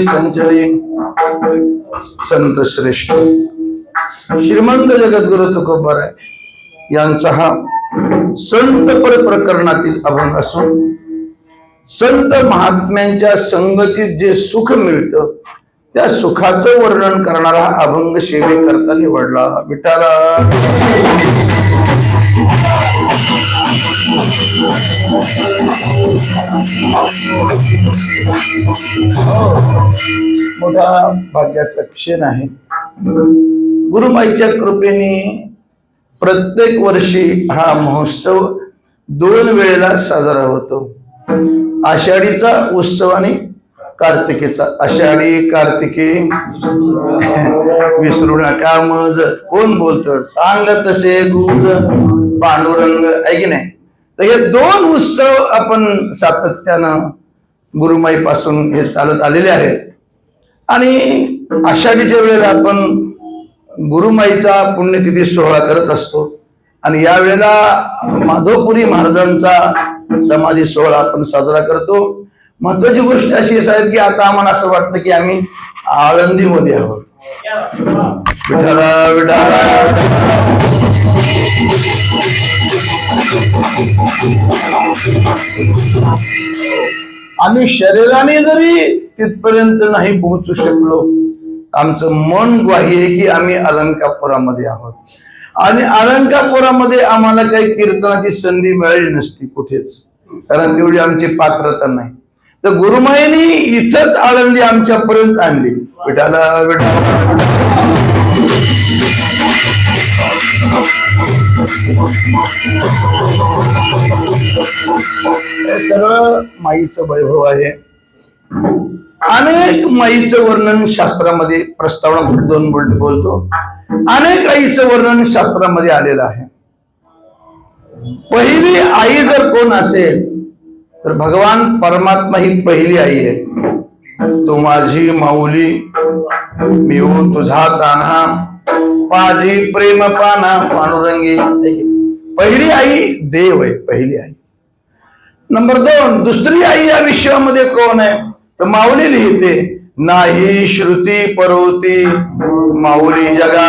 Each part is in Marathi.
संचरी संत श्रेष्ठ. श्रीमंत जगद्गुरु तुकोबार यांचा हा संत पर प्रकरणातील अभंग असून संत महात्म्यांच्या संगतीत जे सुख मिळतं त्या सुखाचं वर्णन करणारा हा अभंग सेवेकरता निवडला. विठाला मोठा भाग्याचा क्षण आहे. गुरुबाईच्या कृपेने प्रत्येक वर्षी हा महोत्सव दोन वेळेला साजरा होतो. आषाढीचा उत्सव आणि कार्तिकेचा. आषाढी कार्तिके विसरू नका मज. कोण बोलत? सांग तसे गुज. पांडुरंग ऐक की नाही? तर हे दोन उत्सव आपण सातत्यानं गुरुमाई पासून हे चालत आलेले आहेत. आणि आषाढीच्या वेळेला आपण गुरुमाईचा पुण्यतिथी सोहळा करत असतो. आणि या वेळेला माधवपुरी महाराजांचा समाधी सोहळा आपण साजरा करतो. महत्वाची गोष्ट अशी साहेब की आता आम्हाला असं वाटतं की आम्ही आळंदीमध्ये आहोत. विठाला विठाला आम्ही शरीराने जरी तिथपर्यंत नाही पोहोचू शकलो आमचं मन ग्वाही आहे की आम्ही अलंकापुरामध्ये आहोत. आणि अलंकापुरामध्ये आम्हाला काही कीर्तनाची संधी मिळाली नसती कुठेच कारण तेवढी आमची पात्रता नाही. तर गुरुमाईनी इथंच आळंदी आमच्यापर्यंत आणली. विठाला विठाला. हे सगळं माईचं वैभव आहे. अनेक माईचं वर्णन शास्त्रामध्ये प्रस्तावना दोन बोल बोलतो. अनेक आईचं वर्णन शास्त्रामध्ये आलेलं आहे. पहिली आई जर कोण असेल तर भगवान परमात्मा ही पहिली आई आहे. तू माझी माऊली मी हो तुझा तान्हा माझी प्रेम पाना पांडुरंगी पहिली आई देव आहे पहिली आई. नंबर दोन दुसरी आई या विश्वामध्ये कोण आहे? तर माऊली लिहिते नाही श्रुती पर्वती माऊली जगा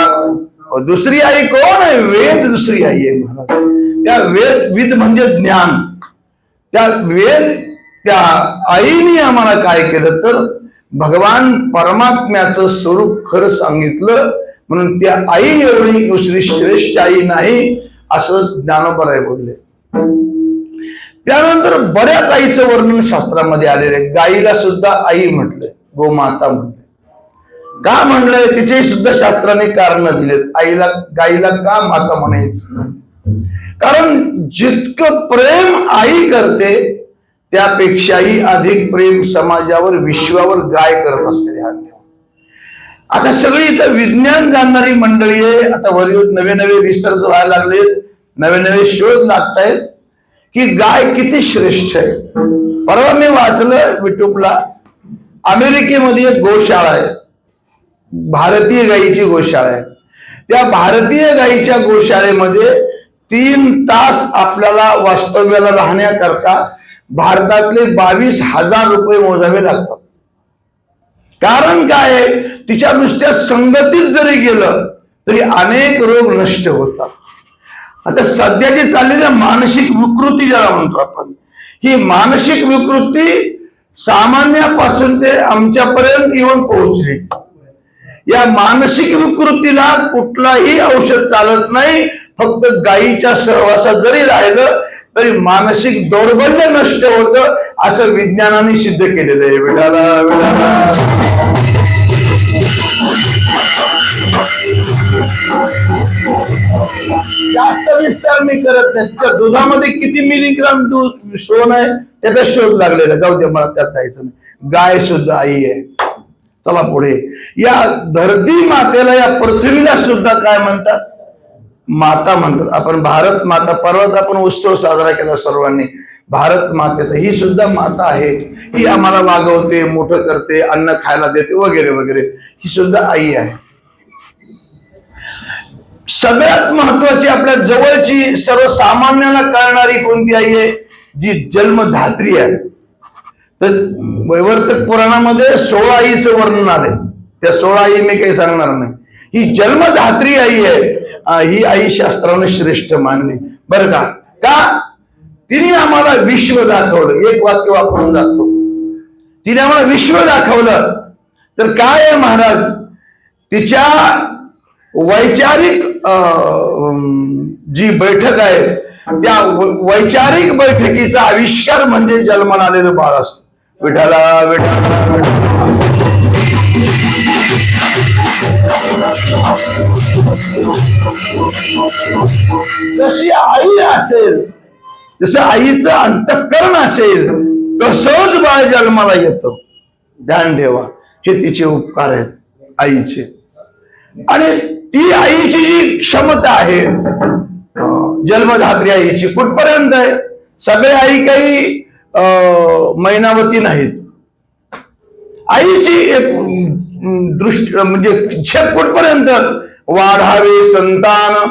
दुसरी आई कोण आहे? वेद दुसरी आई आहे महाराज. त्या वेद विद म्हणजे ज्ञान. त्या वेद त्या आईने आम्हाला काय केलं तर भगवान परमात्म्याचं स्वरूप खरं सांगितलं म्हणून त्या आई एवढी दुसरी श्रेष्ठ आई नाही असं ज्ञानोबराय बोलले. त्यानंतर बऱ्याच आईचं वर्णन शास्त्रामध्ये आलेलं आहे. गाईला सुद्धा आई म्हटलंय गोमाता म्हटलंय का म्हणलंय तिचे सुद्धा शास्त्राने कारण दिलेत. आईला गाईला का माता म्हणायचं कारण जितकं प्रेम आई करते त्यापेक्षाही अधिक प्रेम समाजावर विश्वावर गाय करत असते आता सगळी इथं विज्ञान जाणणारी मंडळी आहे. आता वरील नवे नवे रिसर्च व्हायला लागलेत. नवे नवे शोध लागतायत की गाय किती श्रेष्ठ आहे. परवा मी वाचलं युट्यूबला अमेरिकेमध्ये एक गोशाळा आहे. भारतीय गायीची गोशाळा आहे. त्या भारतीय गायीच्या गोशाळेमध्ये तीन तास आपल्याला वास्तव्याला राहण्याकरता भारतातले बावीस हजार रुपये मोजावे लागतात. कारण काय आहे? तिच्या नुसत्या संगतीत जरी गेलं तरी अनेक रोग नष्ट होतात. आता सध्याची चाललेल्या मानसिक विकृती ज्याला म्हणतो आपण ही मानसिक विकृती सामान्यापासून ते आमच्यापर्यंत येऊन पोहोचली. या मानसिक विकृतीला कुठलाही औषध चालत नाही फक्त गायीच्या सहवासात जरी राहिलं तरी मानसिक दौर्बल्य नष्ट होतं असं विज्ञानाने सिद्ध केलेलं आहे. विडाला विडाला जास्त विस्तार मी करत नाही. त्या दुधामध्ये किती मिलीग्राम दूध सोन आहे त्याचा शोध लागलेला. जाऊ दे मला त्यात जायचं नाही. गाय सुद्धा आई आहे. चला पुढे. या धरती मातेला या पृथ्वीला सुद्धा काय म्हणतात? माता म्हणतात. आपण भारत माता परवाच आपण उत्सव साजरा केला सर्वांनी. भारत मातेचं ही सुद्धा माता आहे. ही आम्हाला वागवते मोठं करते अन्न खायला देते वगैरे वगैरे. ही सुद्धा आई आहे. सगळ्यात महत्वाची आपल्या जवळची सर्वसामान्याला कळणारी कोणती आई आहे? जी जन्मधात्री आहे. तर वैवर्तक पुराणामध्ये सोळा आईचं वर्णन आलंय. त्या सोळा आई मी काही सांगणार नाही. ही जन्मधात्री आई आहे. ही आई शास्त्राने श्रेष्ठ मानली. बरं का? का? तिने आम्हाला विश्व दाखवलं. एक वाक्य वापरून जातो. तिने आम्हाला विश्व दाखवलं. तर काय आहे महाराज? तिच्या वैचारिक अं, जी बैठक आहे त्या वैचारिक बैठकीचा आविष्कार म्हणजे जन्माला आलेलं बाळ असतं. विठाला विठाला विठाला. जशी आई असेल जसं आईचं अंतःकरण असेल तसंच बाळ जन्माला येतं. ध्यान ठेवा हे तिचे उपकार आहेत आईचे. आणि ती आईची जी क्षमता आहे जन्मधात्री आईची कुठपर्यंत आहे? सगळे आई काही अं, मैनावती नाहीत. आईची एक दृष्ट म्हणजे छेप कुठपर्यंत? वाढावे संतान.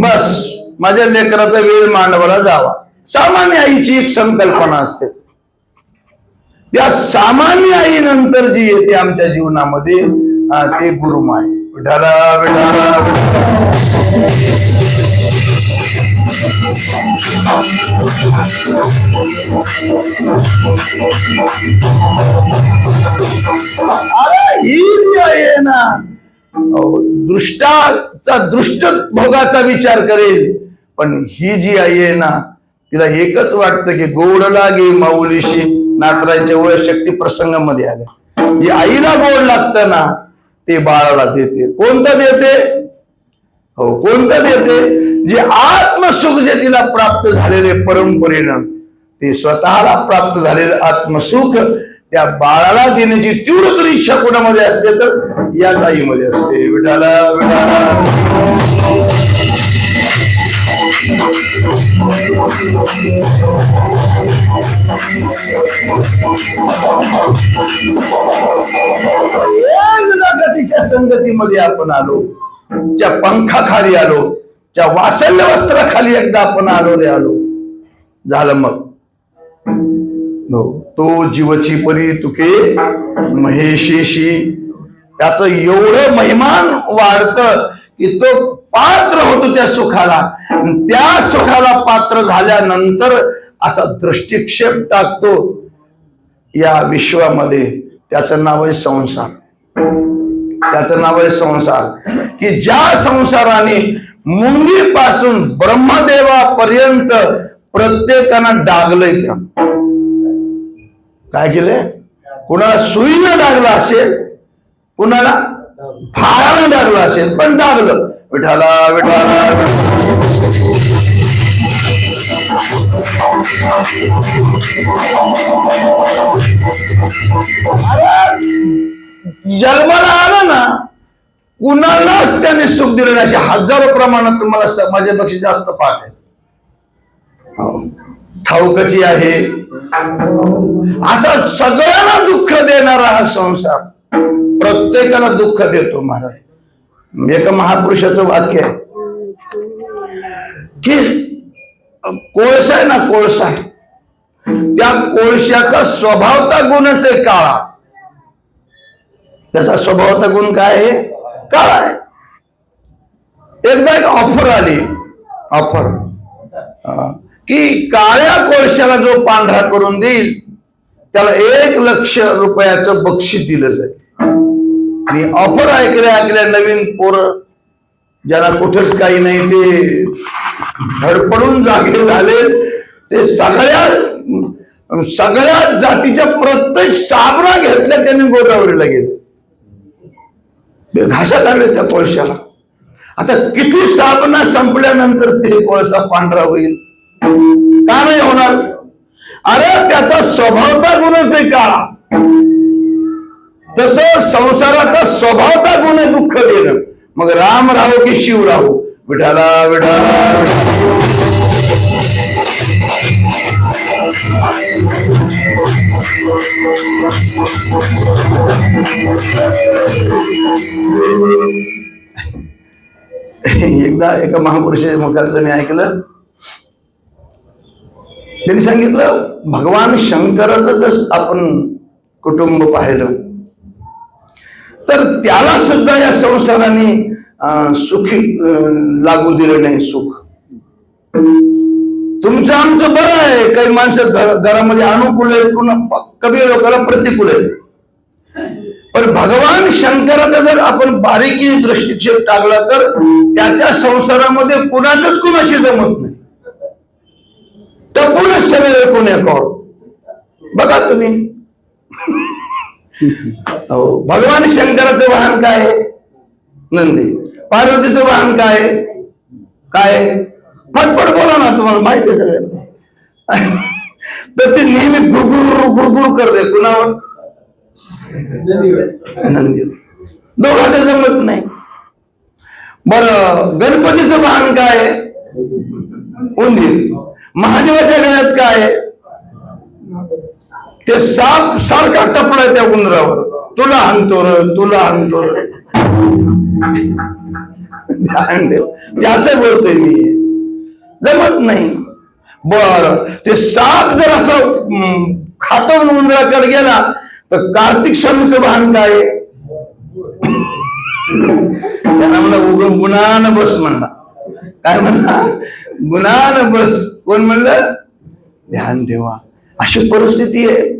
बस. माझ्या लेकराचा वेळ मांडवाला जावा. सामान्य आईची एक संकल्पना असते. त्या सामान्य आई नंतर जी येते आमच्या जीवनामध्ये ते गुरुमाय. विठाला विठाला ही आहे ना दृष्टाचा दृष्ट भोगाचा विचार करेल. पण ही जी आई आहे ना तिला एकच वाटतं की गोड लागे माऊलीशी नातरांच्या वय शक्ती प्रसंगामध्ये आल्या जी आईला गोड लागतं ना ते बाळाला देते. कोणतं देते? हो कोणतं देते? जे आत्मसुख जे तिला प्राप्त झालेले परंपरेनं ते स्वतःला प्राप्त झालेलं आत्मसुख त्या बाळाला देण्याची तीव्र तर इच्छा कोणामध्ये असते तर या ताईमध्ये असते. विठाला विठाला संगतीमध्ये आपण आलो. त्या पंखाखाली आलो ज्या वासल्य वस्त्राखाली एकदा आपण आलो रे आलो. झालं मग. हो, तो जीवची परी तुके महेशेशी त्याच एवढं महिमान वाढत की तो पात्र होतो त्या सुखाला. त्या सुखाला पात्र झाल्यानंतर असा दृष्टिक्षेप टाकतो. या विश्वामध्ये त्याचं नाव आहे संसार. त्याचं नाव आहे संसार. की ज्या संसाराने मुंगीपासून ब्रह्मदेवापर्यंत प्रत्येकानं डागलंय त्या. काय केलंय? कुणाला सुईनं डागलं असेल कुणाला भारानं डागलं असेल पण डागलं. विठाला विठाला जन्माला आलं ना कुणालाच त्याने सुख दिलं नाही. अशा हजारो प्रमाणात तुम्हाला स- माझ्यापेक्षा जास्त पाठ हो. ठाऊकची आहे. असा सगळ्यांना दुःख देणारा हा संसार. प्रत्येकाला दुःख देतो महाराज. एका महापुरुषाचं वाक्य आहे. की कोळसा आहे ना कोळसा त्या कोळशाचा स्वभावता गुणच आहे काळा. त्याचा स्वभावता गुण काय आहे? काळा आहे. एकदा एक ऑफर आली. ऑफर की काळ्या कोळशाला जो पांढरा करून देईल त्याला एक लक्ष रुपयाचं बक्षीस दिलं जाईल. आणि ऑफर ऐकल्या ऐकल्या नवीन पोर ज्याला कुठेच काही नाही ते धडपडून जागे झाले. ते सगळ्या सगळ्या जातीच्या प्रत्येक साबणा घेतल्या त्यांनी गोदावरीला गेले. घासा लागले त्या कोळशाला. आता किती साबणा संपल्यानंतर ते कोळसा पांढरा होईल? का नाही होणार? अरे त्याचा स्वभावता गुणच आहे का? तस संसाराचा स्वभावता गुण आहे दुःख देणं. मग राम राहो की शिव राहो. विठाला विठाला एकदा एका महापुरुषाच्या मुखात मी ऐकलं. त्यांनी सांगितलं भगवान शंकराचं जर आपण कुटुंब पाहिलं तर त्याला सुद्धा या संसाराने अं, सुखी अं, लागू दिलं नाही सुख. तुमचं आमचं बरं आहे. काही माणसं घरामध्ये अनुकूल आहेत कुणा कमी लोकांना प्रतिकूल आहेत. पण भगवान शंकराचा जर आपण बारीकी दृष्टिक्षेप टाकला तर त्याच्या संसारामध्ये कुणाचंच कुणाशी जमत नाही. तर सगळे कोण एकावर बघा तुम्ही. भगवान शंकराचं वाहन काय आहे? नंदी पार्वतीचं वाहन काय आहे? काय आहे? फटफट बोला ना तुम्हाला माहिती आहे सगळ्यांना तर ते नेहमी गुरगुर गुरगुर करते कुणावर नंदी दोघांचं जमत नाही बर गणपतीचं वाहन काय आहे? उंदीर महादेवाच्या गळ्यात काय आहे? ते साप सारखा टपलाय त्या उंदरावर तुला आणतो तुला आणतो ध्यान देव त्याच बोलतोय मी. जमत नाही. बर. ते साप जर असं खातवून उंदराकडे गेला तर कार्तिक स्वामीचं भान काय? आहे? त्यांना म्हणला उगम गुणान बस म्हणला. काय म्हणला? गुणान बस. कोण म्हणलं? ध्यान ठेवा. अशी परिस्थिती आहे.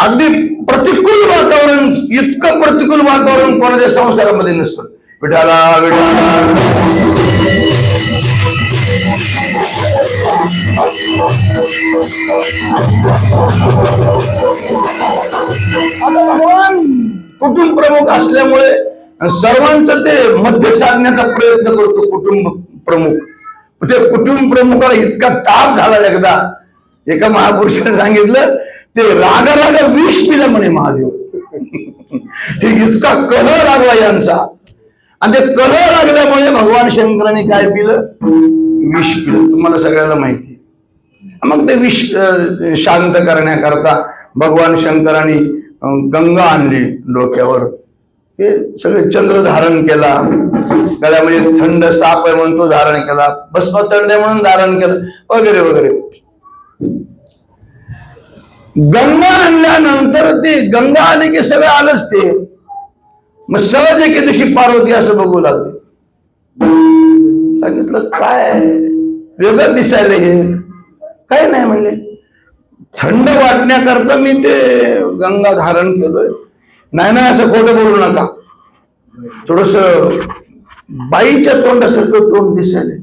अगदी प्रतिकूल वातावरण इतकं प्रतिकूल वातावरण कोणाच्या संसारामध्ये नसतं. विठाला विठाला भगवान कुटुंब प्रमुख असल्यामुळे सर्वांचं ते मध्य साधण्याचा प्रयत्न करतो कुटुंब प्रमुख. ते कुटुंब प्रमुखाला इतका ताप झाला एकदा. एका महापुरुषाने सांगितलं ते रागा रागा विष पिलं म्हणे महादेव. ते इतका कलह लागला यांचा. आणि ते कलह लागल्यामुळे भगवान शंकराने काय पिलं? विष पिलं. तुम्हाला सगळ्याला माहिती आहे. मग ते विष शांत करण्याकरता भगवान शंकराने गंगा आणली डोक्यावर. हे सगळे चंद्र धारण केला. गळ्यामध्ये थंड साप आहे म्हणून तो धारण केला. भस्म थंड आहे म्हणून धारण केलं. वगैरे वगैरे. गंगा आणल्यानंतर ते गंगा आले की सगळं आलंच ते. मग सहज एके दिवशी पार्वती असं बघू लागले. सांगितलं काय? वेगळं दिसायला हे. काय नाही म्हणले. थंड वाटण्याकरता मी ते गंगा धारण केलोय. नाही नाही असं खोटं बोलू नका. थोडस बाईच्या तोंडासारखं तोंड दिसायला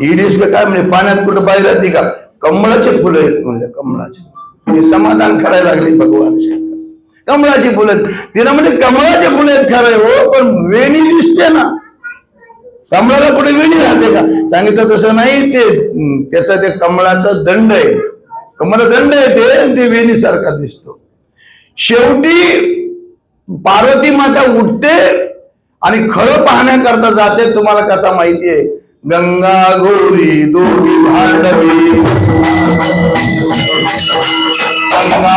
इडीस काय म्हणजे पाण्यात कुठं बाई राहते का? कमळाचे फुलं आहेत म्हणले कमळाचे. ते समाधान करायला लागले भगवान शंकर. कमळाची फुलं आहेत. तिला म्हणजे कमळाचे फुले आहेत खरंय हो पण वेणी दिसते ना. कमळाला कुठे वेणी राहते का? सांगितलं तसं नाही ते त्याचा ते कमळाचा दंड आहे. कमळ दंड आहे ते ते वेणी सारखा दिसतो. शेवटी पार्वती माता उठते आणि खरं पाहण्याकरता जाते तुम्हाला कथा माहिती आहे. गंगा गौरी दोघी भांडवी. गंगा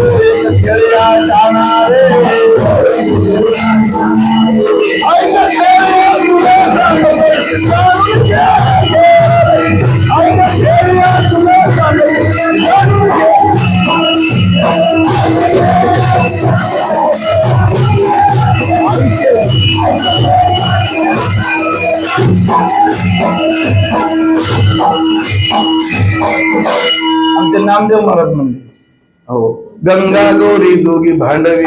Yeah. गंगा गौरी दोघी भांडवी.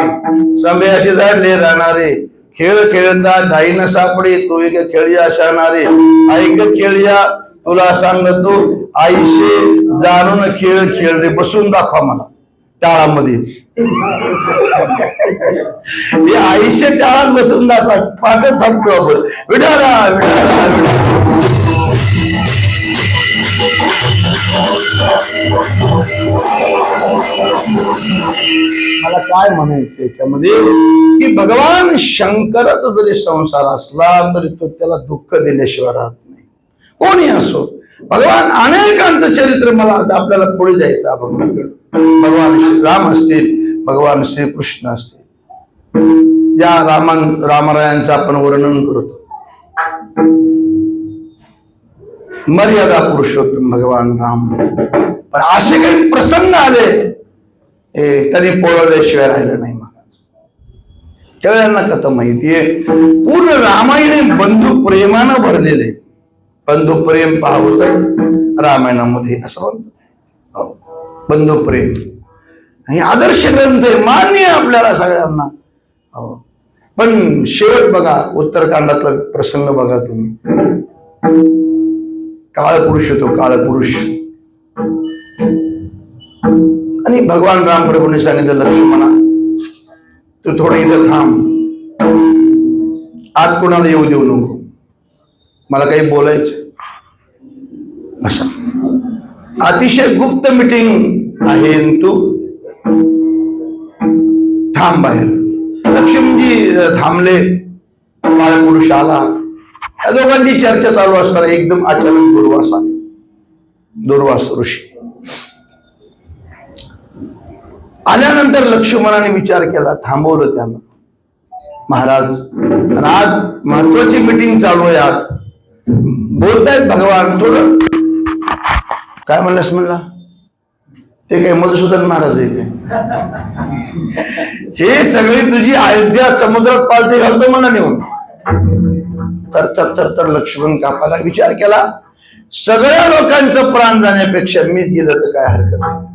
संभे असे झाडले राहणारे. खेळ खेळता न सापडे तो एक खेळया शाणारे ऐक खेळया तुला सांगतो आईशे जाणून खेळ खेळ रे बसून दाखवा मला टाळामध्ये. हे आईशे टाळात बसून दाखवा पाठच थांबतो आपण. विडारा विडारा विडारा. मला काय म्हणायचं याच्यामध्ये? की भगवान शंकराचा जरी संसार असला तरी तो त्याला दुःख दिल्याशिवाय राहत नाही. कोणी असो भगवान अनेकांचं चरित्र मला आता आपल्याला पुढे जायचं आपण भगवान श्री राम असतील भगवान श्रीकृष्ण असतील. ज्या रामान रामरायांचं आपण वर्णन करतो मर्यादा पुरुषोत्तम भगवान राम। पण असे काही प्रसंग आले हे त्यांनी पोळवल्याशिवाय राहिलं नाही महाराज. त्यावेळेला कथा माहितीये पूर्ण रामायण बंधू प्रेमानं भरलेले. बंधू प्रेम पाहत रामायणामध्ये असं म्हणतो हो. बंधू प्रेम. हे आदर्श ग्रंथ आहे मान्य आहे आपल्याला सगळ्यांना. हो पण शेवट बघा उत्तरकांडातला प्रसंग बघा तुम्ही. काळ पुरुष होतो काळ पुरुष आणि भगवान राम प्रभूने सांगितलं लक्ष्मणा तू थोडं इथं थांब. आत कोणाला येऊ देऊ नको. मला काही बोलायचं असं अतिशय गुप्त मिटिंग आहे तू. थांब बाहेर. लक्ष्मीजी थांबले. काळपुरुष आला. ह्या दोघांची चर्चा चालू असताना एकदम अचानक दुर्वास आले. दुर्वास ऋषी. आल्यानंतर लक्ष्मणाने विचार केला थांबवलं त्यांना. महाराज आज महत्वाची मिटिंग चालू आहे आज. बोलतायत भगवान थोडं. काय म्हणलंस म्हणला? ते काय मधुसूदन महाराज आहे हे सगळी तुझी अयोध्या समुद्रात पालते घालतो मला नेऊन. तर तर तर तर लक्ष्मण कापाला विचार केला. सगळ्या लोकांचं प्राण जाण्यापेक्षा मीच गेलं तर काय हरकत नाही.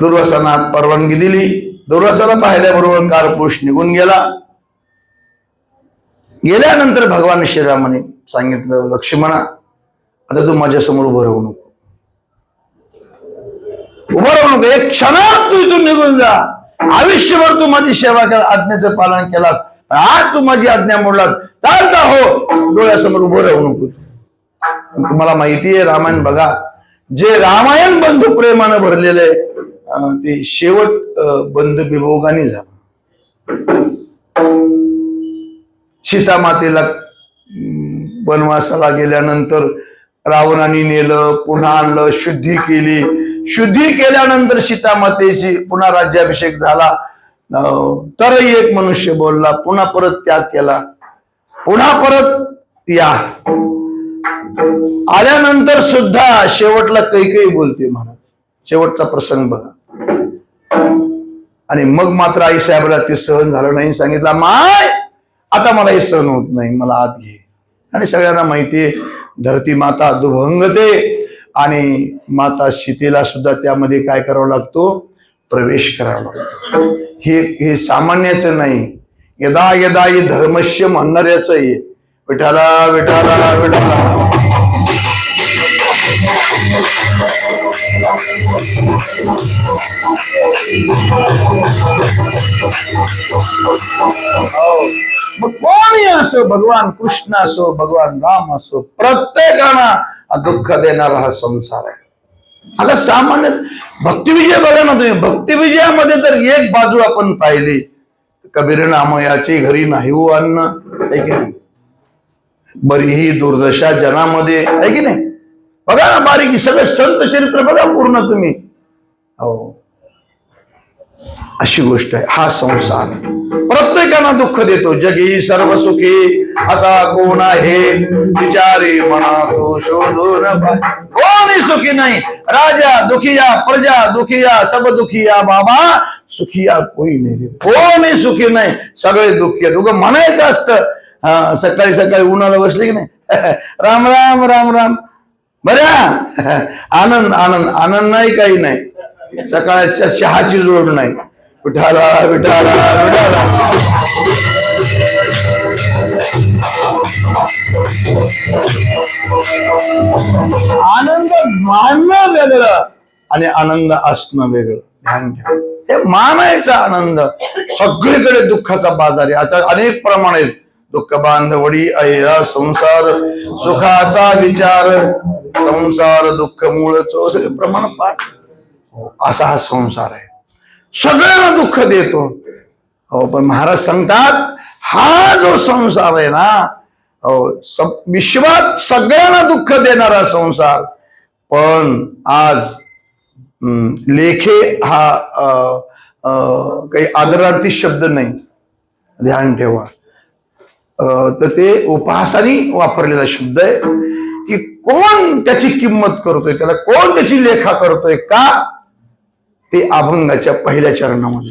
दुर्वासाना परवानगी दिली. दुर्वासाला पाहिल्याबरोबर कारपुरुष निघून गेला. गेल्यानंतर भगवान श्रीरामाने सांगितलं लक्ष्मणा आता तू माझ्यासमोर उभं राहू नको. उभं राहू नको. एक क्षणात तू इथून निघून जा. आयुष्यभर तू माझी सेवा केला आज्ञेचं पालन केलास. आज तू माझी आज्ञा मोडलास. चालता हो. डोळ्यासमोर उभं राहू नको तुम्हाला माहिती आहे रामायण बघा जे रामायण बंधू प्रेमानं भरलेले ते शेवट बंध विभोगाने झाला. सीता मातेला वनवासाला गेल्यानंतर रावणाने नेलं पुन्हा आणलं शुद्धी केली. शुद्धी केल्यानंतर सीता मातेची पुन्हा राज्याभिषेक झाला. अं, तरही एक मनुष्य बोलला पुन्हा परत त्याग केला. पुन्हा परत या. आल्यानंतर सुद्धा शेवटला कैकई बोलते महाराज. शेवटचा प्रसंग बघा. आणि मग मात्र आई साहेबला ते सहन झालं नाही. सांगितलं माय आता मला हे सहन होत नाही. मला आत घे. आणि सगळ्यांना माहितीये धरती माता दुभंगते. आणि माता सीतेला सुद्धा त्यामध्ये काय करावं लागतो? प्रवेश करावा लागतो. हे हे सामान्याचं नाही. यदा यदा ही धर्मश्य म्हणणाऱ्याच आहे विठाला विठाला विठाला मग कोणी असो भगवान कृष्ण असो भगवान राम असो प्रत्येकाला दुःख देणारा हा संसार आहे. आता सामान्य भक्तिविजय बघा ना तुम्ही. भक्तिविजयामध्ये जर एक बाजू आपण पाहिली कबीर नामयाची घरी नाही अन्न. आहे की नाही? बरी ही दुर्दशा जनामध्ये. आहे की नाही? बघा ना बारीकी, सगळं संत चरित्र बघा पूर्ण तुम्ही. हो. अशी गोष्ट आहे. हा संसार. प्रत्येकाला दुःख देतो. जगी सर्व सुखी, असा कोण आहे? विचारे म्हणा तो शोधून. कोणी सुखी नाही. राजा दुखिया प्रजा दुखिया सब दुखिया बाबा. सुखिया कोई नाही कोणी सुखी नाही. सगळे दुःखी आहेत. उगं म्हणायचं असतं. हा सकाळी सकाळी उन्हाला बसले की नाही? राम राम राम राम. बऱ्या? आनंद आनंद. आनंद नाही काही नाही. सकाळच्या चहाची जोड नाही. विठाला विठाला विठाला आनंद मानणं वेगळं. आणि आनंद असणं वेगळं. ध्यान घ्या. हे मानायचा आनंद. सगळीकडे दुःखाचा बाजार आहे. आता अनेक प्रमाण आहेत. दुःख बांधवडी अया संसार सुखाचा विचार संसार दुःख मूळ चोस प्रमाण पाठ. असा हा संसार आहे. सगळ्यांना दुःख देतो. हो पण महाराज सांगतात हा जो संसार आहे ना हो विश्वात सगळ्यांना दुःख देणारा संसार. पण आज लेखे हा काही आदरार्थी शब्द नाही. ध्यान ठेवा. तर ते उपहासाने वापरलेला शब्द आहे की कोण त्याची किंमत करतोय त्याला कोण त्याची लेखा करतोय का? ते अभंगाच्या पहिल्या चरणामध्ये.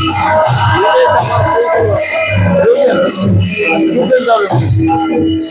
पाणी